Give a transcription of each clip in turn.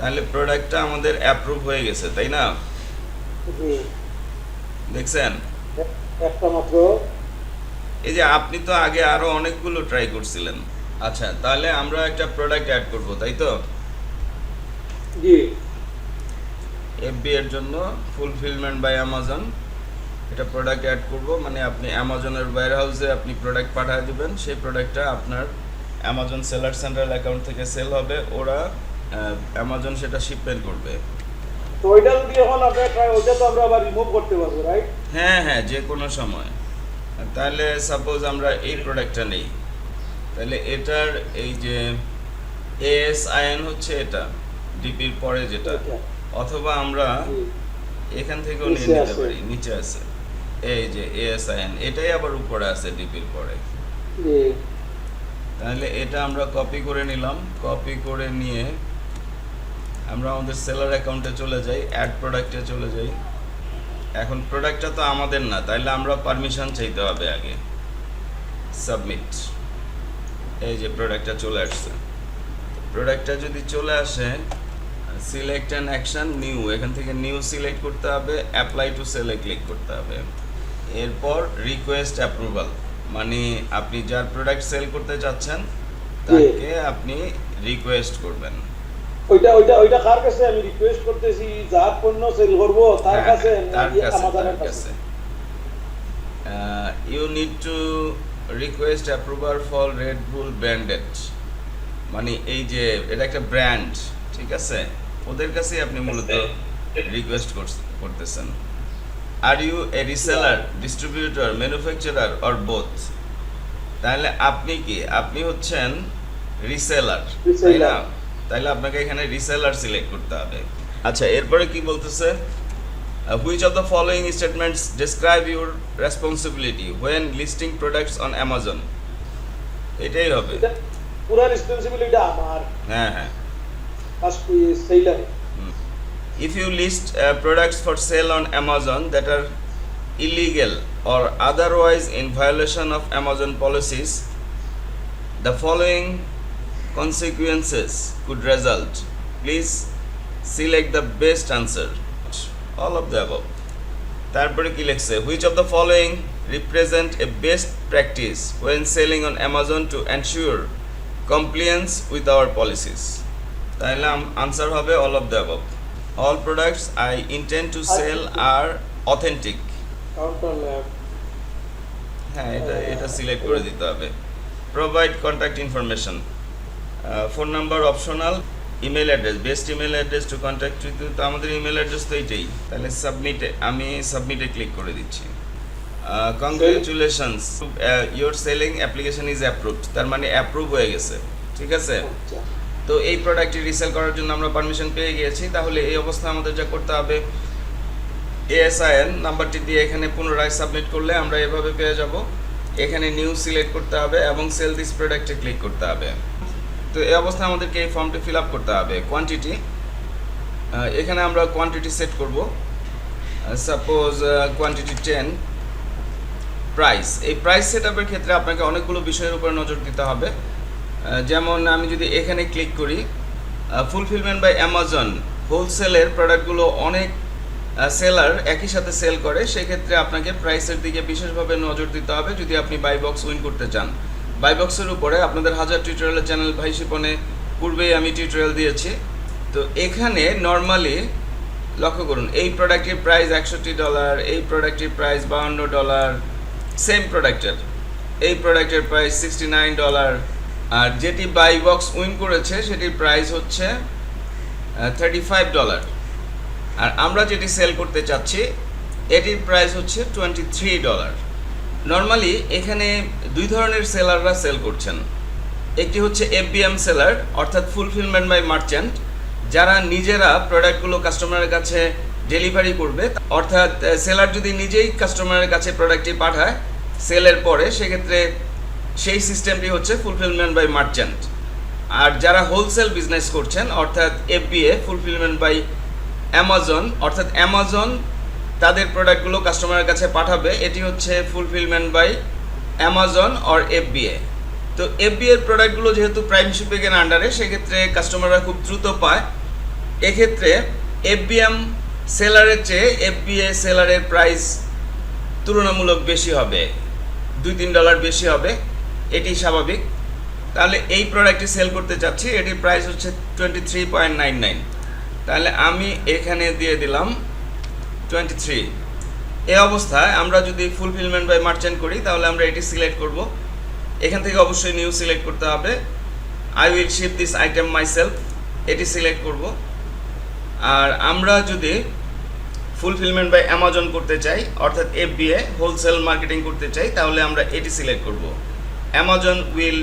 তাহলে প্রোডাক্টটা আমাদের অ্যাপ্রুভ হয়ে গেছে তাই না? দেখছেন? একটা মাত্র। এই যে আপনি তো আগে আরও অনেকগুলো ট্রাই করছিলেন। আচ্ছা তাহলে আমরা একটা প্রোডাক্ট অ্যাড করব তাই তো? জি। এফবি এর জন্য ফুলফিলমেন্ট বাই অ্যামাজন এটা প্রোডাক্ট অ্যাড করব মানে আপনি অ্যামাজনের ওয়্যার হাউসে আপনি প্রোডাক্ট পাঠিয়ে দিবেন সেই প্রোডাক্টটা আপনার অ্যামাজন সেলার সেন্ট্রাল অ্যাকাউন্ট থেকে সেল হবে। ওরা অ্যামাজন সেটা শিপমেন্ট করবে। তো ওইটা যদি এখন আপনি ট্রাই ওইটা তো আমরা আবার রিমুভ করতে পারব রাইট হ্যাঁ হ্যাঁ যে কোনো সময়। তাহলে সাপোজ আমরা এই প্রোডাক্টটা নেই। তাহলে এটার এই যে এএসআইএন হচ্ছে এটা ডিপির পরে যেটা। অথবা আমরা এখান থেকেও নিয়ে নিতে পারি নিচে আছে। এই যে এএসআইএন এটাই আবার উপরে আছে ডিপির পরে। জি। তাহলে এটা আমরা কপি করে নিলাম। কপি করে নিয়ে আমরা আমাদের সেলার অ্যাকাউন্টে চলে যাই অ্যাড প্রোডাক্টে চলে যাই। এখন প্রোডাক্টটা তো আমাদের না, তাইলে আমরা পারমিশন চাইতে হবে আগে। সাবমিট এই যে প্রোডাক্টটা চলে আসছে। প্রোডাক্টটা যদি চলে আসে সিলেক্ট অ্যান্ড অ্যাকশন নিউ এখান থেকে নিউ সিলেক্ট করতে হবে অ্যাপ্লাই টু সেলে ক্লিক করতে হবে। এরপর রিকোয়েস্ট অ্যাপ্রুভাল মানে আপনি যার প্রোডাক্ট সেল করতে চাচ্ছেন, তাকে আপনি রিকোয়েস্ট করবেন। ওইটা ওইটা ওইটা কার কাছে? আমি রিকোয়েস্ট করতেছি যার পণ্য সেল করব তার হ্যাঁ, কাছে কাছে আমাদের কাছে? You need to request approval for Red Bull branded মানে এই যে এটা একটা ব্র্যান্ড ঠিক আছে? ওদের কাছেই আপনি মূলত রিকোয়েস্ট করতেছেন। Are you a reseller distributor manufacturer or both তাহলে আপনি কি আপনি হচ্ছেন রিসেলার তাই না. তাহলে আপনাকে এখানে রিসেলার সিলেক্ট করতে হবে। আচ্ছা এরপরে কি বলতেছে? Which of the following statements describe your responsibility when listing products on Amazon এটাই হবে। পুরো রেসপন্সিবিলিটি আমার। হ্যাঁ হ্যাঁ। ফার্স্ট সেইলারে if you list uh, products for sale on Amazon that are illegal or otherwise in violation of Amazon policies, the following consequences could result. Please select the best answer. All of the above. তারপরে কি লিখছে which of the following represent a best practice when selling on Amazon to ensure compliance with our policies তাহলে answer হবে all of the above all products I intend to sell are authentic কাউন্টার ল্যাব হ্যাঁ এটা এটা select করে দিতে হবে provide contact information phone number optional email address best email address to contact with তো আমাদের ইমেল অ্যাড্রেস তো এইটাই। তাহলে সাবমিটে আমি সাবমিটে ক্লিক করে দিচ্ছি। Congratulations your selling application is approved তার মানে অ্যাপ্রুভ হয়ে গেছে ঠিক আছে? আচ্ছা। তো এই প্রোডাক্টটি রিসেল করার জন্য আমরা পারমিশন পেয়ে গিয়েছি তাহলে এই অবস্থায় আমাদের যা করতে হবে এএসআইএন নাম্বারটি দিয়ে এখানে পুনরায় সাবমিট করলে আমরা এভাবে পেয়ে যাব। এখানে নিউ সিলেক্ট করতে হবে এবং সেল দিস প্রোডাক্টে ক্লিক করতে হবে। তো এই অবস্থায় আমাদেরকে এই ফর্মটি ফিল আপ করতে হবে কোয়ান্টিটি এখানে আমরা কোয়ান্টিটি সেট করব। সাপোজ কোয়ান্টিটি টেন প্রাইস এই প্রাইস সেট আপের ক্ষেত্রে আপনাকে অনেকগুলো বিষয়ের উপর নজর দিতে হবে। যেমন আমি যদি এখানে ক্লিক করি ফুলফিলমেন্ট বাই অ্যামাজন হোলসেলের প্রোডাক্টগুলো অনেক সেলার একই সাথে সেল করে, সেক্ষেত্রে আপনাকে প্রাইসের দিকে বিশেষভাবে নজর দিতে হবে। যদি আপনি বাই বক্স উইন করতে চান বাই বক্সের উপরে আপনাদের হাজার টিউটোরিয়ালের চ্যানেল ভাই শিপনে পূর্বেই আমি টিউটোরিয়াল দিয়েছি। তো এখানে নর্মালি লক্ষ্য করুন, এই প্রোডাক্টের প্রাইস একষট্টি ডলার এই প্রোডাক্টের প্রাইস বাউন্ন ডলার সেম প্রোডাক্টের এই প্রোডাক্টের প্রাইস সিক্সটি নাইন ডলার আর যেটি বাই বক্স উইন করেছে, সেটির প্রাইস হচ্ছে থার্টি ফাইভ ডলার আর আমরা যেটি সেল করতে চাচ্ছি, এটির প্রাইস হচ্ছে টোয়েন্টি থ্রি ডলার নর্মালি এখানে দুই ধরনের সেলাররা সেল করছেন। একটি হচ্ছে এফবিএম সেলার অর্থাৎ ফুলফিলমেন্ট বাই মার্চেন্ট যারা নিজেরা প্রোডাক্টগুলো কাস্টমারের কাছে ডেলিভারি করবে। অর্থাৎ সেলার যদি নিজেই কাস্টমারের কাছে প্রোডাক্টটি পাঠায় সেলের পরে, সেক্ষেত্রে সেই সিস্টেমটি হচ্ছে ফুলফিলমেন্ট বাই মার্চেন্ট আর যারা হোলসেল বিজনেস করছেন, অর্থাৎ এফবিএ ফুলফিলমেন্ট বাই অ্যামাজন অর্থাৎ অ্যামাজন তাদের প্রোডাক্টগুলো কাস্টমারের কাছে পাঠাবে। এটি হচ্ছে fulfilment by Amazon or FBA তো এফবিএর প্রোডাক্টগুলো যেহেতু প্রাইম শিপিংয়ের আন্ডারে সেক্ষেত্রে কাস্টমাররা খুব দ্রুত পায়। এক্ষেত্রে এফবিএম সেলারের চেয়ে এফবিএ সেলারের প্রাইস তুলনামূলক বেশি হবে। দুই, তিন ডলার বেশি হবে। এটি স্বাভাবিক। তাহলে এই প্রোডাক্টটি সেল করতে চাচ্ছি। এটির প্রাইস হচ্ছে twenty three point nine nine তাহলে আমি এখানে দিয়ে দিলাম টোয়েন্টি থ্রি। এই অবস্থায় আমরা যদি ফুলফিলমেন্ট বাই মার্চেন্ট করি, তাহলে আমরা এটি সিলেক্ট করব। এখান থেকে অবশ্যই নিউ সিলেক্ট করতে হবে। I will ship this item myself এটি সিলেক্ট করব। আর আমরা যদি ফুলফিলমেন্ট বাই অ্যামাজন করতে চাই, অর্থাৎ এফবিএ হোলসেল মার্কেটিং করতে চাই, তাহলে আমরা এটি সিলেক্ট করব। Amazon will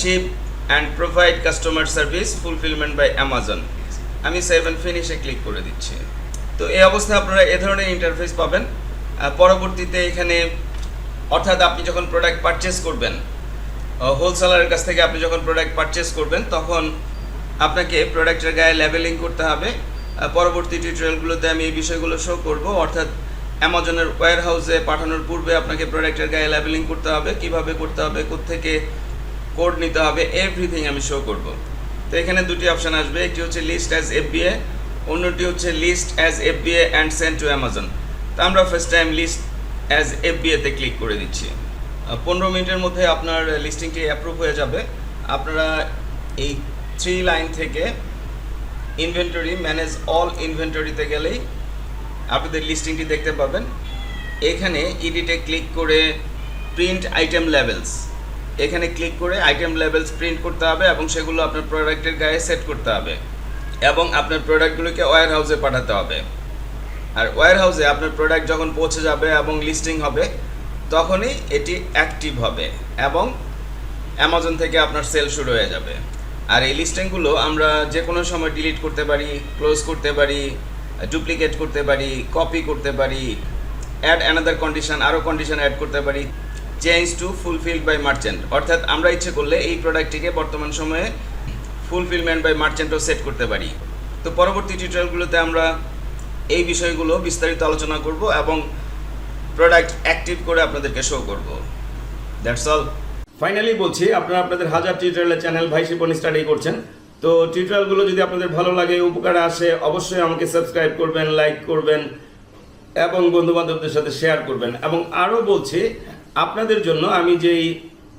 ship and provide customer service fulfilment by Amazon আমি সেভেন ফিনিশে ক্লিক করে দিচ্ছি। তো এই অবস্থায় আপনারা এ ধরনের ইন্টারফেস পাবেন। পরবর্তীতে এখানে অর্থাৎ আপনি যখন প্রোডাক্ট পারচেস করবেন হোলসেলারের কাছ থেকে আপনি যখন প্রোডাক্ট পারচেস করবেন, তখন আপনাকে প্রোডাক্টের গায়ে লেবেলিং করতে হবে। পরবর্তী টিউটোরিয়ালগুলোতে আমি এই বিষয়গুলো শো করব। অর্থাৎ অ্যামাজনের ওয়্যার হাউসে পাঠানোর পূর্বে আপনাকে প্রোডাক্টের গায়ে লেবেলিং করতে হবে, কীভাবে করতে হবে, কোত্থেকে কোড নিতে হবে এভরিথিং আমি শো করব। তো এখানে দুটি অপশন আসবে, একটি হচ্ছে লিস্ট অ্যাজ এফবিএ অন্যটি হচ্ছে list as F FBA and send to Amazon তো আমরা first time list as F এফবিএতে click করে দিচ্ছি। পনেরো মিনিটের মধ্যে আপনার লিস্টিংটি অ্যাপ্রুভ হয়ে যাবে। আপনারা এই থ্রি লাইন থেকে ইনভেন্টরি ম্যানেজ অল ইনভেন্টরিতে গেলেই আপনাদের লিস্টিংটি দেখতে পাবেন। এখানে ইডিটে ক্লিক করে প্রিন্ট আইটেম লেভেলস এখানে ক্লিক করে আইটেম লেভেলস প্রিন্ট করতে হবে এবং সেগুলো আপনার প্রোডাক্টের গায়ে সেট করতে হবে। এবং আপনার প্রোডাক্টগুলোকে ওয়্যার হাউসে পাঠাতে হবে। আর ওয়্যার হাউসে আপনার প্রোডাক্ট যখন পৌঁছে যাবে এবং লিস্টিং হবে, তখনই এটি অ্যাক্টিভ হবে এবং অ্যামাজন থেকে আপনার সেল শুরু হয়ে যাবে। আর এই লিস্টিংগুলো আমরা যে কোনো সময় ডিলিট করতে পারি ক্লোজ করতে পারি ডুপ্লিকেট করতে পারি কপি করতে পারি অ্যাড অ্যানাদার কন্ডিশন আরও কন্ডিশন অ্যাড করতে পারি change to fulfilled by merchant অর্থাৎ আমরা ইচ্ছে করলে এই প্রোডাক্টটিকে বর্তমান সময়ে ফুলফিলমেন্ট বাই মার্চেন্টও সেট করতে পারি। তো পরবর্তী টিউটোরিয়ালগুলোতে আমরা এই বিষয়গুলো বিস্তারিত আলোচনা করব এবং প্রোডাক্ট অ্যাক্টিভ করে আপনাদেরকে শো করব। দ্যাটস অল ফাইনালি বলছি, আপনারা আপনাদের হাজার টিউটোরিয়ালের চ্যানেল ভাই শিপন স্টাডি করছেন। তো টিউটোরিয়ালগুলো যদি আপনাদের ভালো লাগে, উপকারে আসে, অবশ্যই আমাকে সাবস্ক্রাইব করবেন লাইক করবেন এবং বন্ধু বান্ধবদের সাথে শেয়ার করবেন। এবং আরও বলছি, আপনাদের জন্য আমি যেই